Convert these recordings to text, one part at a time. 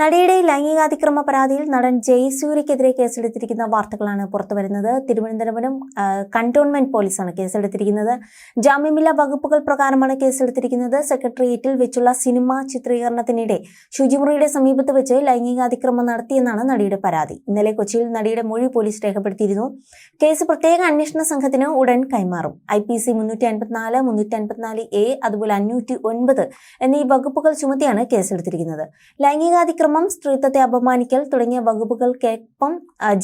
നടിയുടെ ലൈംഗികാതിക്രമ പരാതിയിൽ നടൻ ജയസൂര്യക്കെതിരെ കേസെടുത്തിരിക്കുന്ന വാർത്തകളാണ് പുറത്തുവരുന്നത്. തിരുവനന്തപുരം കണ്ടോൺമെന്റ് പോലീസാണ് കേസെടുത്തിരിക്കുന്നത്. ജാമ്യമില്ലാ വകുപ്പുകൾ പ്രകാരമാണ് കേസെടുത്തിരിക്കുന്നത്. സെക്രട്ടേറിയറ്റിൽ വെച്ചുള്ള സിനിമാ ചിത്രീകരണത്തിനിടെ ശുചിമുറിയുടെ സമീപത്ത് വെച്ച് ലൈംഗികാതിക്രമം നടത്തിയെന്നാണ് നടിയുടെ പരാതി. ഇന്നലെ കൊച്ചിയിൽ നടിയുടെ മൊഴി പോലീസ് രേഖപ്പെടുത്തിയിരുന്നു. കേസ് പ്രത്യേക അന്വേഷണ സംഘത്തിന് ഉടൻ കൈമാറും. ഐ പി സി മുന്നൂറ്റി അൻപത്തിനാല് മുന്നൂറ്റി അൻപത്തിനാല് എ അതുപോലെ അഞ്ഞൂറ്റി ഒൻപത് എന്നീ വകുപ്പുകൾ ചുമത്തിയാണ് കേസെടുത്തിരിക്കുന്നത്. ലൈംഗികാതിക്രമം സ്ത്രീത്വത്തെ അപമാനിക്കൽ തുടങ്ങിയ വകുപ്പുകൾക്കൊപ്പം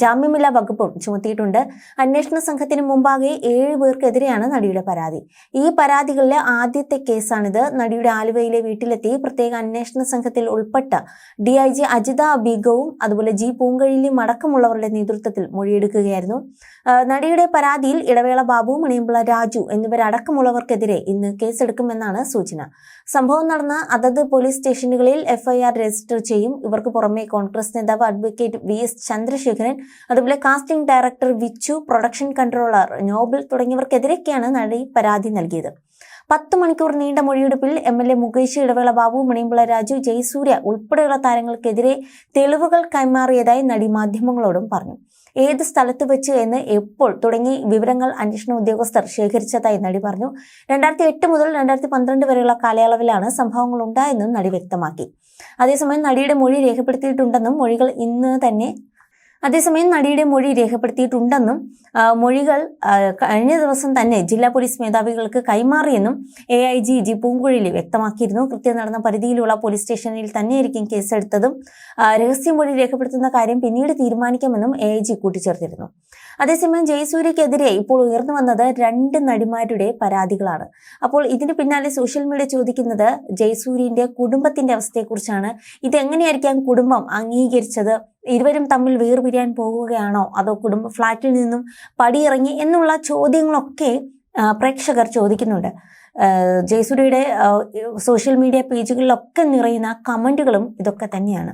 ജാമ്യമില്ലാ വകുപ്പും ചുമത്തിയിട്ടുണ്ട്. അന്വേഷണ സംഘത്തിന് മുമ്പാകെ ഏഴ് പേർക്കെതിരെയാണ് നടിയുടെ പരാതി. ഈ പരാതികളിലെ ആദ്യത്തെ കേസാണിത്. നടിയുടെ ആലുവയിലെ വീട്ടിലെത്തി പ്രത്യേക അന്വേഷണ സംഘത്തിൽ ഉൾപ്പെട്ട ഡി ഐ ജി അജിത ബീഗവും അതുപോലെ ജി പൂങ്കഴിലിയും അടക്കമുള്ളവരുടെ നേതൃത്വത്തിൽ മൊഴിയെടുക്കുകയായിരുന്നു. നടിയുടെ പരാതിയിൽ ഇടവേള ബാബു മണിയമ്പിള രാജു എന്നിവരടക്കമുള്ളവർക്കെതിരെ ഇന്ന് കേസെടുക്കുമെന്നാണ് സൂചന. സംഭവം നടന്ന അതത് പോലീസ് സ്റ്റേഷനുകളിൽ എഫ്ഐആർ രജിസ്റ്റർ ചെയ്യും ഇവർക്ക് പുറമെ കോൺഗ്രസ് നേതാവ് അഡ്വക്കേറ്റ് വി എസ് ചന്ദ്രശേഖരൻ അതുപോലെ casting director Vichu production controller Noble തുടങ്ങിയവർക്കെതിരെയൊക്കെയാണ് നടി പരാതി നൽകിയത്. പത്ത് മണിക്കൂർ നീണ്ട മൊഴിയെടുപ്പിൽ M L A Mukesh Idavela Babu മണിമ്പിള Raju Jayasurya ഉൾപ്പെടെയുള്ള താരങ്ങൾക്കെതിരെ തെളിവുകൾ കൈമാറിയതായി നടി മാധ്യമങ്ങളോടും പറഞ്ഞു. ഏത് സ്ഥലത്ത് വെച്ച് എന്ന് എപ്പോൾ തുടങ്ങി വിവരങ്ങൾ അന്വേഷണ ഉദ്യോഗസ്ഥർ ശേഖരിച്ചതായി നടി പറഞ്ഞു. രണ്ടായിരത്തി എട്ട് മുതൽ രണ്ടായിരത്തി പന്ത്രണ്ട് വരെയുള്ള കാലയളവിലാണ് സംഭവങ്ങൾ ഉണ്ടായെന്നും നടി വ്യക്തമാക്കി. അതേസമയം നടിയുടെ മൊഴി രേഖപ്പെടുത്തിയിട്ടുണ്ടെന്നും മൊഴികൾ ഇന്ന് തന്നെ അതേസമയം നടിയുടെ മൊഴി രേഖപ്പെടുത്തിയിട്ടുണ്ടെന്നും മൊഴികൾ കഴിഞ്ഞ ദിവസം തന്നെ ജില്ലാ പോലീസ് മേധാവികൾക്ക് കൈമാറിയെന്നും A I G G Poonkuzhali വ്യക്തമാക്കിയിരുന്നു. കൃത്യം നടന്ന പരിധിയിലുള്ള പോലീസ് സ്റ്റേഷനിൽ തന്നെയായിരിക്കും കേസെടുത്തതും രഹസ്യ രഹസ്യമൊഴി രേഖപ്പെടുത്തുന്ന കാര്യം പിന്നീട് തീരുമാനിക്കാമെന്നും എ ഐ ജി കൂട്ടിച്ചേർത്തിരുന്നു. അതേസമയം ജയസൂര്യക്കെതിരെ ഇപ്പോൾ ഉയർന്നു വന്നത് രണ്ട് നടിമാരുടെ പരാതികളാണ്. അപ്പോൾ ഇതിന് പിന്നാലെ സോഷ്യൽ മീഡിയ ചോദിക്കുന്നത് ജയസൂര്യന്റെ കുടുംബത്തിന്റെ അവസ്ഥയെക്കുറിച്ചാണ്. ഇതെങ്ങനെയായിരിക്കാം കുടുംബം അംഗീകരിച്ചത്? ഇരുവരും തമ്മിൽ വേർപിരിയാൻ പോകുകയാണോ? അതോ കുടുംബ ഫ്ളാറ്റിൽ നിന്നും പടിയിറങ്ങി എന്നുള്ള ചോദ്യങ്ങളൊക്കെ പ്രേക്ഷകർ ചോദിക്കുന്നുണ്ട്. ജയസൂര്യയുടെ സോഷ്യൽ മീഡിയ പേജുകളിലൊക്കെ നിറയുന്ന കമന്റുകളും ഇതൊക്കെ തന്നെയാണ്.